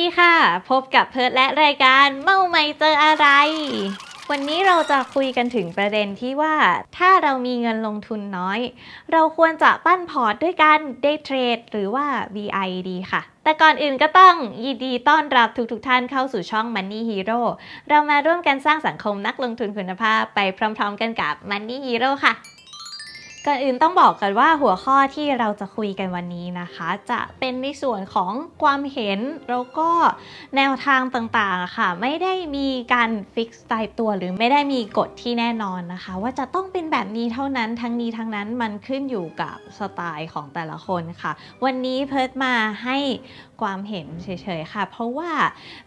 ดีค่ะ พบกับเพิร์ดและรายการเมาไม่เจออะไร วันนี้เราจะคุยกันถึงประเด็นที่ว่า ถ้าเรามีเงินลงทุนน้อย เราควรจะปั้นพอร์ตด้วยการ day trade หรือว่า VI ดีค่ะ แต่ก่อนอื่นก็ต้องยินดีต้อนรับทุกๆทท่านเข้าสู่ช่อง Money Hero เรามาร่วมกันสร้างสังคมนักลงทุนคุณภาพไปพร้อมๆกันกับ Money Hero ค่ะ ก่อนอื่นต้องบอกกันว่าหัวข้อที่เราจะคุยกันวันนี้นะคะ จะเป็นในส่วนของความเห็นแล้วก็แนวทางต่างๆค่ะ ไม่ได้มีการฟิกตายตัวหรือไม่ได้มีกฎที่แน่นอนนะคะ ว่าจะต้องเป็นแบบนี้เท่านั้นทั้งนี้ทั้งนั้นมันขึ้นอยู่กับสไตล์ของแต่ละคนค่ะ วันนี้เพิร์ดมาให้ความเห็นเฉยๆค่ะ เพราะว่า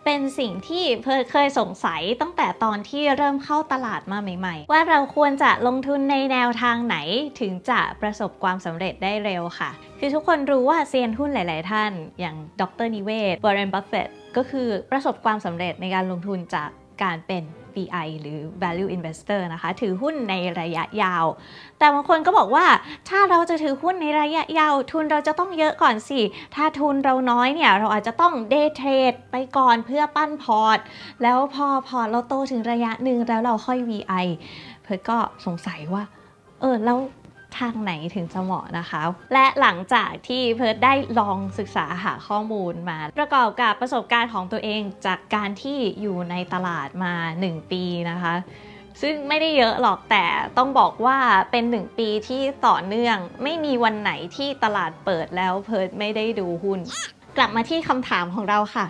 เป็นสิ่งที่เพิร์ดเคยสงสัยตั้งแต่ตอนที่เริ่มเข้าตลาดมาใหม่ ๆ ว่าเราควรจะลงทุนในแนวทางไหนถึงจะประสบความสำเร็จได้เร็วค่ะ คือทุกคนรู้ว่าเซียนหุ้นหลาย ๆ ท่าน อย่างดรนิเวศ w อร์เรนบัฟเฟตก็คือประสบความสำเร็จในการลงทุนจากการเป็น VI หรือ Value Investor นะคะ ถือหุ้นในระยะยาว แต่บางคนก็บอกว่า ถ้าเราจะถือหุ้นในระยะยาว ทุนเราจะต้องเยอะก่อนสิ ถ้าทุนเราน้อยเนี่ย เราอาจจะต้อง day trade ไปก่อนเพื่อปั้นพอร์ต แล้วพอพอร์ตเราโตถึงระยะหนึ่งแล้วเราค่อย VI เพื่อก็สงสัยว่า เออแล้ว ทางไหนถึงจะเหมาะนะคะ และหลังจากที่เพิร์ดได้ลองศึกษาหาข้อมูลมา ประกอบกับประสบการณ์ของตัวเองจากการที่อยู่ในตลาดมา 1 ปีนะคะ ซึ่งไม่ได้เยอะหรอกแต่ต้องบอกว่าเป็น 1 ปีที่ต่อเนื่อง ไม่มีวันไหนที่ตลาดเปิดแล้วเพิร์ดไม่ได้ดูหุ้น กลับมาที่คำถามของเราค่ะ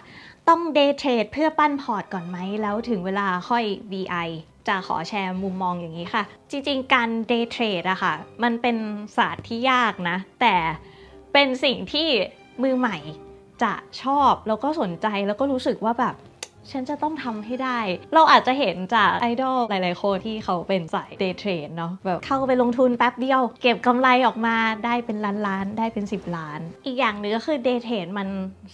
ต้องเดย์เทรดเพื่อปั้นพอร์ตก่อนไหมแล้วถึงเวลาค่อย VI จะขอแชร์มุมมองอย่างนี้ค่ะ จริงๆ การเดย์เทรดอะค่ะ มันเป็นศาสตร์ที่ยากนะ แต่เป็นสิ่งที่มือใหม่จะชอบ แล้วก็สนใจแล้วก็รู้สึกว่าแบบ ฉันจะต้องทำให้ได้ เราอาจจะเห็นจากไอดอลหลายๆคนที่เขาเป็นสายเดย์เทรดเนาะแบบเข้าไปลงทุนแป๊บเดียว เก็บกำไรออกมาได้เป็นล้านล้านๆได้เป็น 10 ล้าน อีกอย่างหนึ่งก็คือเดย์เทรดมัน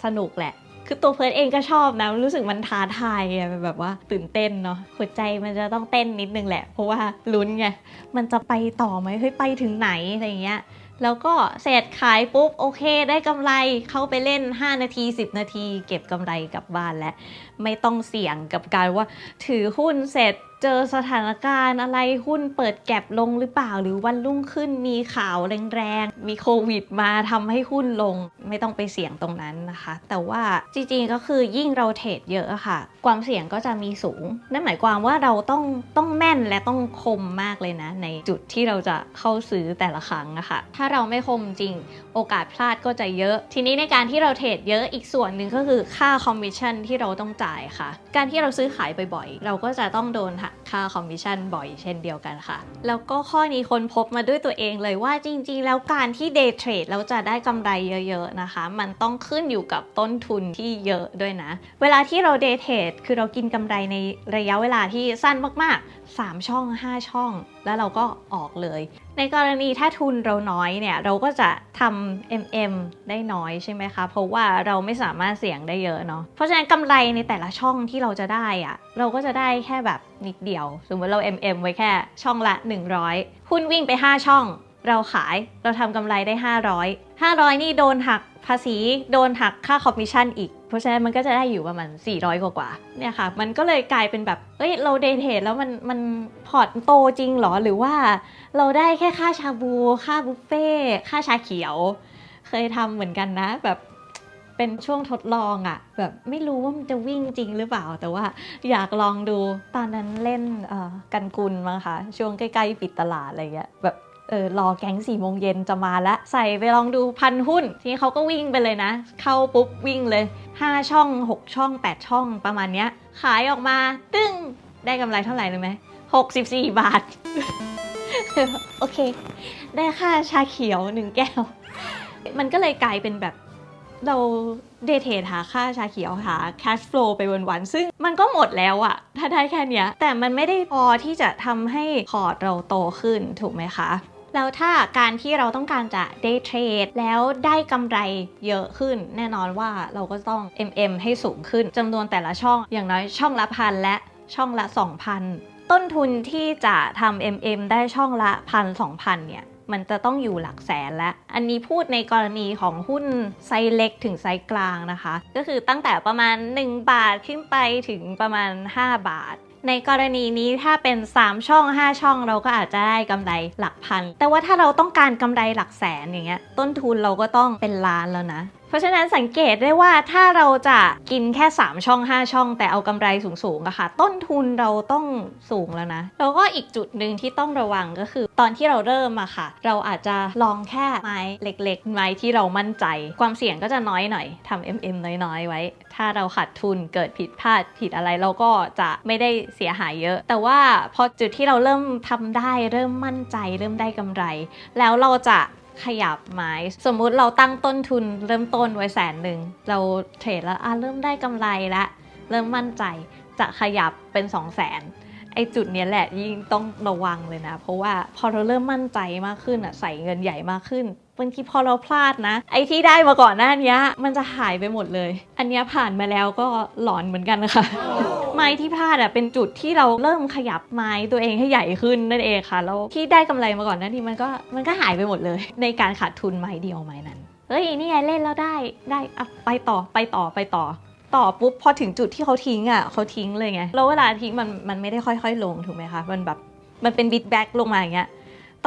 สนุกแหละ คือตัวเพิร์ดเองก็ชอบนะรู้สึกมันท้าทายไงแบบว่าตื่นเต้นเนาะหัวใจมันจะต้องเต้นนิดนึงแหละ เพราะว่าลุ้นไงมันจะไปต่อไหมเฮ้ยไปถึงไหนอะไรเงี้ยแล้วก็เสร็จขายปุ๊บโอเค ได้กำไรเข้าไปเล่น 5 นาที 10 นาที เก็บกำไรกลับบ้านแล้ว ไม่ต้องเสี่ยงกับการว่า ถือหุ้นเสร็จเจอสถานการณ์อะไรหุ้นเปิดแก็บลงหรือเปล่า หรือวันรุ่งขึ้นมีข่าวแรงๆ มีโควิดมาทำให้หุ้นลง ไม่ต้องไปเสี่ยงตรงนั้นนะคะ แต่ว่าจริงๆก็คือยิ่งเราเทรดเยอะค่ะ ความเสี่ยงก็จะมีสูง นั่นหมายความว่าเราต้องต้องแม่นและต้องคมมากเลยนะ ในจุดที่เราจะเข้าซื้อแต่ละครั้งอะคะ ถ้าเราไม่คมจริง โอกาสพลาดก็จะเยอะ ทีนี้ในการที่เราเทรดเยอะอีกส่วนหนึ่งก็คือค่าคอมมิชชั่นที่เราต้องจ่ายค่ะ การที่เราซื้อขายบ่อยๆ เราก็จะต้องโดนหักค่าคอมมิชชั่นบ่อยเช่นเดียวกันค่ะ แล้วก็ข้อนี้คนพบมาด้วยตัวเองเลยว่าจริง ๆ แล้วการที่เดย์เทรดแล้วจะได้กำไรเยอะ ๆ นะคะ มันต้องขึ้นอยู่กับต้นทุนที่เยอะด้วยนะ เวลาที่เราเดย์เทรดคือเรากินกำไรในระยะเวลาที่สั้นมากๆ 3 ช่อง 5 ช่อง แล้วเราก็ออกเลย ในกรณีถ้าทุนเราน้อยเนี่ยเราก็จะทำ MM ได้น้อยใช่ไหมคะ เพราะว่าเราไม่สามารถเสี่ยงได้เยอะเนาะ เพราะฉะนั้นกำไรในแต่ละช่องที่เราจะได้อะเราก็จะได้แค่แบบนิดเดียว สมมติเรา MM ไว้แค่ช่องละ 100 หุ้นวิ่งไป 5 ช่อง เราขายเราทำกำไรได้ 500 500 นี่โดนหักภาษีโดนหักค่าคอมมิชชั่นอีก เพราะฉะนั้นมันก็จะได้อยู่ประมาณ 400 กว่ากว่าเนี่ยค่ะ มันก็เลยกลายเป็นแบบเอ้ยเราเดทเทรดแล้วมันมันพอร์ตโตจริงเหรอหรือว่า เราได้แค่ค่าชาบู ค่าบุฟเฟ่ค่าชาเขียว เคยทำเหมือนกันนะแบบเป็นช่วงทดลองอะแบบไม่รู้ว่ามันจะวิ่งจริงหรือเปล่า แต่ว่าอยากลองดูตอนนั้นเล่นกันกุลมั้งคะช่วงใกล้ ๆ ปิดตลาดอะไรเงี้ยแบบ เออรอแก๊งสี่โมงเย็นจะมาแล้วใส่ไปลองดูพันหุ้น ทีนี้เขาก็วิ่งไปเลยนะ เข้าปุ๊บวิ่งเลย 5 ช่อง 6 ช่อง 8 ช่องประมาณเนี้ย ขายออกมา ตึ้งได้กำไรเท่าไหร่รู้ไหม64บสี่บาท โอเค ได้ค่าชาเขียวหนึ่งแก้ว มันก็เลยกลายเป็นแบบเราเดทเทหาค่าชาเขียวหา cash flow ไปวันๆ ซึ่งมันก็หมดแล้วอะถ้าได้แค่เนี้ย แต่มันไม่ได้พอที่จะทำให้พอร์ตเราโตขึ้นถูกไหมคะ แล้วถ้าการที่เราต้องการจะ day trade แล้วได้กำไรเยอะขึ้น แน่นอนว่าเราก็ต้อง MM ให้สูงขึ้นจำนวนแต่ละช่องอย่างน้อยช่องละพันและช่องละ 2,000 ต้นทุนที่จะทำ MM ได้ช่องละพันสองพันเนี่ยมันจะต้องอยู่หลักแสนและอันนี้พูดในกรณีของหุ้นไซส์เล็กถึงไซส์กลางนะคะ ก็คือตั้งแต่ประมาณ 1 บาทขึ้นไปถึงประมาณ 5 บาท ในกรณีนี้ถ้าเป็น 3 ช่อง 5 ช่องเราก็อาจจะได้กำไรหลักพัน แต่ว่าถ้าเราต้องการกำไรหลักแสนอย่างเงี้ยต้นทุนเราก็ต้องเป็นล้านแล้วนะ เพราะฉะนั้นสังเกตได้ว่าถ้าเราจะกินแค่ 3 ช่อง 5 ช่อง แต่เอากำไรสูงๆอะค่ะ ต้นทุนเราต้องสูงแล้วนะ แล้วก็อีกจุดหนึ่งที่ต้องระวังก็คือ ตอนที่เราเริ่มอะค่ะ เราอาจจะลองแค่ไม้เล็กๆ ไม้ที่เรามั่นใจ ความเสี่ยงก็จะน้อยหน่อยทำ MM น้อยๆ ไว้ ถ้าเราขาดทุนเกิดผิดพลาดผิดอะไรเราก็จะไม่ได้เสียหายเยอะ แต่ว่าพอจุดที่เราเริ่มทำได้เริ่มมั่นใจ เริ่มได้กำไร แล้วเราจะ ขยับไม้สมมุติเราตั้งต้นทุนเริ่มต้นไว้แสนหนึ่งเราเทรดแล้วอะเริ่มได้กำไรแล้วเริ่มมั่นใจจะขยับเป็น 2 0 0แสน ไอ้จุดเนี้ยแหละยิ่งต้องระวังเลยนะ เพราะว่าพอเราเริ่มมั่นใจมากขึ้นอะใส่เงินใหญ่มากขึ้นบางทีพอเราพลาดนะ ไอ้ที่ได้มาก่อนหน้านี้มันจะหายไปหมดเลย อันนี้ผ่านมาแล้วก็หลอนเหมือนกันนะคะไม้ที่พลาดอะเป็นจุดที่เราเริ่มขยับไม้ตัวเองให้ใหญ่ขึ้นนั่นเองค่ะแล้วที่ได้กำไรมาก่อนหน้านี้มันก็มันก็หายไปหมดเลย ในการขาดทุนไม้เดียวไม้นั้นเฮ้ยนี่ไงเล่นแล้วได้ได้อะไปต่อไปต่อไปต่อ ต่อปุ๊บพอถึงจุดที่เขาทิ้งอะเขาทิ้งเลยไงแล้วเวลาทิ้งมันมันไม่ได้ค่อย ๆ ลงถูกไหมคะมันแบบมันเป็นบิดแบ็กลงมาอย่างเงี้ย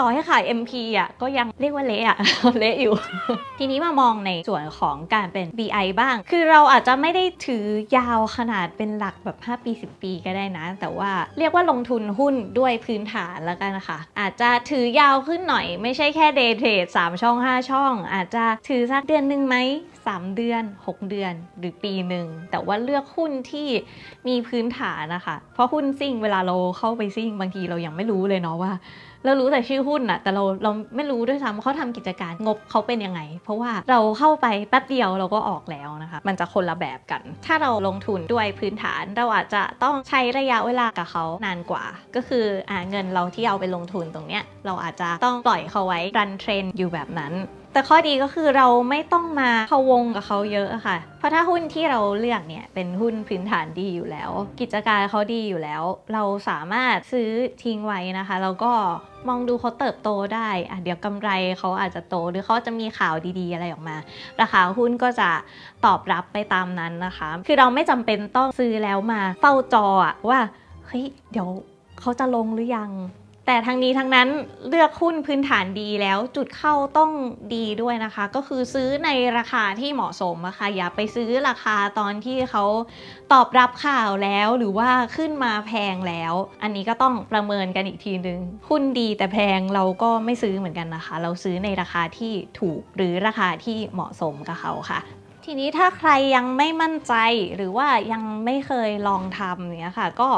ต่อให้ขาย MP อะก็ยังเรียกว่าเละอะ เละอยู่ ทีนี้มามองในส่วนของการเป็น BI บ้าง คือเราอาจจะไม่ได้ถือยาวขนาดเป็นหลักแบบ 5 ปี 10 ปีก็ได้นะ แต่ว่าเรียกว่าลงทุนหุ้นด้วยพื้นฐานแล้วกันนะคะ อาจจะถือยาวขึ้นหน่อย ไม่ใช่แค่ day trade 3ช่อง 5 ช่อง อาจจะถือสักเดือนหนึ่งไหม3 เดือน 6 เดือนหรือปีหนึ่ง แต่ว่าเลือกหุ้นที่มีพื้นฐานนะคะ เพราะหุ้นซิ่งเวลาเราเข้าไปซิ่งบางทีเรายังไม่รู้เลยเนาะว่า เรารู้แต่ชื่อหุ้นอะแต่เราเราไม่รู้ด้วยซ้ำเขาทำกิจการงบเขาเป็นยังไง เพราะว่าเราเข้าไปแป๊บเดียวเราก็ออกแล้วนะคะ มันจะคนละแบบกัน ถ้าเราลงทุนด้วยพื้นฐาน เราอาจจะต้องใช้ระยะเวลากับเขานานกว่า ก็คืออ่าเงินเราที่เอาไปลงทุนตรงเนี้ยเราอาจจะต้องปล่อยเขาไว้รันเทรนอยู่แบบนั้น แต่ข้อดีก็คือเราไม่ต้องมาพะวงกับเขาเยอะค่ะ เพราะถ้าหุ้นที่เราเลือกเนี่ยเป็นหุ้นพื้นฐานดีอยู่แล้ว กิจการเขาดีอยู่แล้ว เราสามารถซื้อทิ้งไว้นะคะ แล้วก็มองดูเขาเติบโตได้อะเดี๋ยวกำไรเขาอาจจะโต หรือเขาจะมีข่าวดีๆอะไรออกมา ราคาหุ้นก็จะตอบรับไปตามนั้นนะคะ คือเราไม่จำเป็นต้องซื้อแล้วมาเฝ้าจอว่าเฮ้ยเดี๋ยวเขาจะลงหรือยัง แต่ทั้งนี้ทั้งนั้นเลือกหุ้นพื้นฐานดีแล้วจุดเข้าต้องดีด้วยนะคะ ก็คือซื้อในราคาที่เหมาะสมอะค่ะอย่าไปซื้อราคาตอนที่เขาตอบรับข่าวแล้วหรือว่าขึ้นมาแพงแล้ว อันนี้ก็ต้องประเมินกันอีกทีนึง หุ้นดีแต่แพงเราก็ไม่ซื้อเหมือนกันนะคะ เราซื้อในราคาที่ถูกหรือราคาที่เหมาะสมกับเขาค่ะทีนี้ถ้าใครยังไม่มั่นใจหรือว่ายังไม่เคยลองทำเนี้ยค่ะ ก็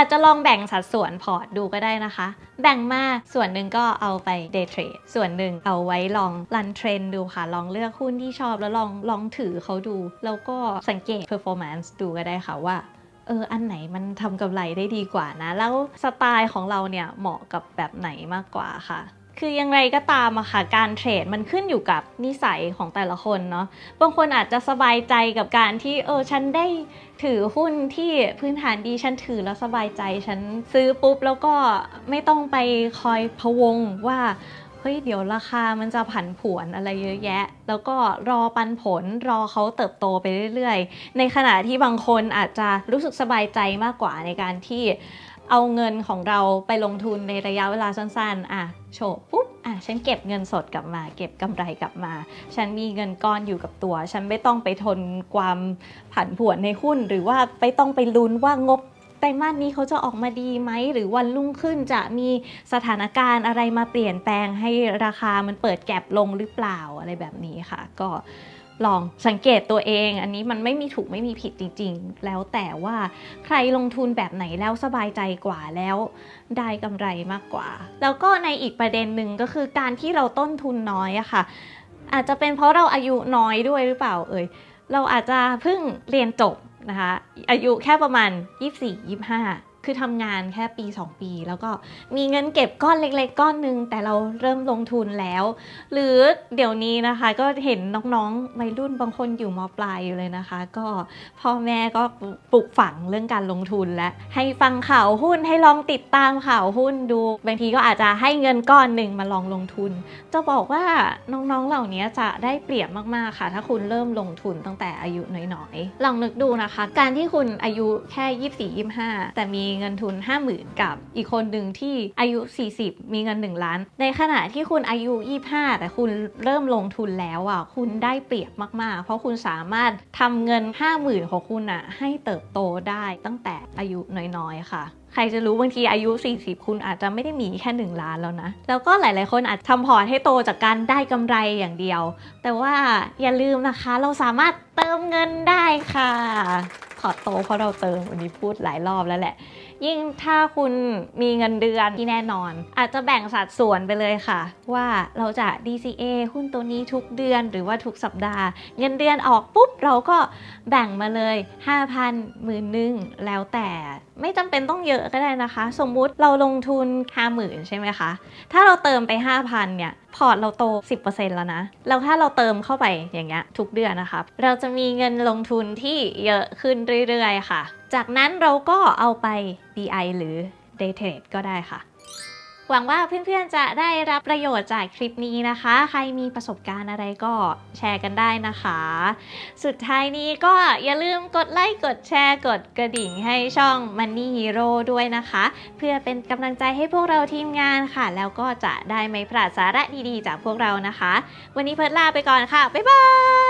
อาจจะลองแบ่งสัดส่วนพอร์ตดูก็ได้นะคะ แบ่งมาส่วนหนึ่งก็เอาไป day trade ส่วนหนึ่งเอาไว้ลองรันเทรนดูค่ะ ลองเลือกหุ้นที่ชอบแล้วลองลองถือเขาดู แล้วก็สังเกต performance ดูก็ได้ค่ะว่าเออ อันไหนมันทำกำไรได้ดีกว่านะ แล้วสไตล์ของเราเนี่ยเหมาะกับแบบไหนมากกว่าค่ะ คือยังไงก็ตามอะค่ะการเทรดมันขึ้นอยู่กับนิสัยของแต่ละคนเนาะบางคนอาจจะสบายใจกับการที่เออฉันได้ถือหุ้นที่พื้นฐานดีฉันถือแล้วสบายใจ ฉันซื้อปุ๊บแล้วก็ไม่ต้องไปคอยพะวงว่าเฮ้ยเดี๋ยวราคามันจะผันผวนอะไรเยอะแยะ แล้วก็รอปันผลรอเขาเติบโตไปเรื่อยๆ ในขณะที่บางคนอาจจะรู้สึกสบายใจมากกว่าในการที่ เอาเงินของเราไปลงทุนในระยะเวลาสั้นๆ อะโฉบปุ๊บ อะฉันเก็บเงินสดกลับมา เก็บกำไรกลับมา ฉันมีเงินก้อนอยู่กับตัว ฉันไม่ต้องไปทนความผันผวนในหุ้น หรือว่าไปต้องไปลุ้นว่างบไตรมาสนี้เขาจะออกมาดีไหม หรือวันรุ่งขึ้นจะมีสถานการณ์อะไรมาเปลี่ยนแปลงให้ราคามันเปิดแก็บลงหรือเปล่าอะไรแบบนี้ค่ะ ก็ ลองสังเกตตัวเอง อันนี้มันไม่มีถูกไม่มีผิดจริง ๆ แล้วแต่ว่าใครลงทุนแบบไหนแล้วสบายใจกว่าแล้ว ได้กำไรมากกว่า แล้วก็ในอีกประเด็นหนึ่งก็คือการที่เราต้นทุนน้อยอะค่ะ อาจจะเป็นเพราะเราอายุน้อยด้วยหรือเปล่าเอ่ยเราอาจจะเพิ่งเรียนจบนะคะอายุแค่ประมาณ 24-25 คือทำงานแค่ปี 2 ปี แล้วก็มีเงินเก็บก้อนเล็ก ๆ ก้อนหนึ่งแต่เราเริ่มลงทุนแล้ว หรือเดี๋ยวนี้นะคะก็เห็นน้องๆวัยรุ่นบางคนอยู่มปลายอยู่เลยนะคะ ก็พ่อแม่ก็ปลูกฝังเรื่องการลงทุนและให้ฟังข่าวหุ้นให้ลองติดตามข่าวหุ้นดู บางทีก็อาจจะให้เงินก้อนหนึ่งมาลองลงทุน จะบอกว่าน้องๆเหล่านี้จะได้เปรียบมากๆค่ะ ถ้าคุณเริ่มลงทุนตั้งแต่อายุน้อยๆลองนึกดูนะคะ การที่คุณอายุแค่ 24 25 แต่มีเงินทุน 50,000 กับอีกคนหนึ่งที่อายุ 40 มีเงิน 1 ล้าน ในขณะที่คุณอายุ 25 แต่คุณเริ่มลงทุนแล้วอะคุณได้เปรียบมาก ๆ เพราะคุณสามารถทำเงิน 50,000 ของคุณอะให้เติบโตได้ตั้งแต่อายุน้อย ๆ ค่ะใครจะรู้บางทีอายุ 40 คุณอาจจะไม่ได้มีแค่ 1 ล้านแล้วนะ แล้วก็หลาย ๆ คนอาจทำพอร์ตให้โตจากการได้กำไรอย่างเดียว แต่ว่าอย่าลืมนะคะเราสามารถเติมเงินได้ค่ะ พอร์ตโตเพราะเราเติมวันนี้พูดหลายรอบแล้วแหละ ยิ่งถ้าคุณมีเงินเดือนที่แน่นอน อาจจะแบ่งสัดส่วนไปเลยค่ะ ว่าเราจะ DCA หุ้นตัวนี้ทุกเดือนหรือว่าทุกสัปดาห์ เงินเดือนออกปุ๊บ เราก็แบ่งมาเลย 5,000หมื่นหนึ่งแล้วแต่ไม่จำเป็นต้องเยอะก็ได้นะคะ สมมุติเราลงทุน50,000ใช่ไหมคะ ถ้าเราเติมไป 5,000เนี่ยพอร์ตเราโต 10%แล้วนะ แล้วถ้าเราเติมเข้าไปอย่างเงี้ยทุกเดือนนะคะเราจะมีเงินลงทุนที่เยอะขึ้นเรื่อยๆค่ะ จากนั้นเราก็เอาไป DI หรือ Day Trade ก็ได้ค่ะ หวังว่าเพื่อนๆจะได้รับประโยชน์จากคลิปนี้นะคะ ใครมีประสบการณ์อะไรก็แชร์กันได้นะคะ สุดท้ายนี้ก็อย่าลืมกดไลค์กดแชร์กดกระดิ่งให้ช่อง Money Hero ด้วยนะคะ เพื่อเป็นกำลังใจให้พวกเราทีมงานค่ะ แล้วก็จะได้ไม่พลาดสาระดีๆ จากพวกเรานะคะ วันนี้เพิร์ดลาไปก่อนค่ะ บ๊ายบาย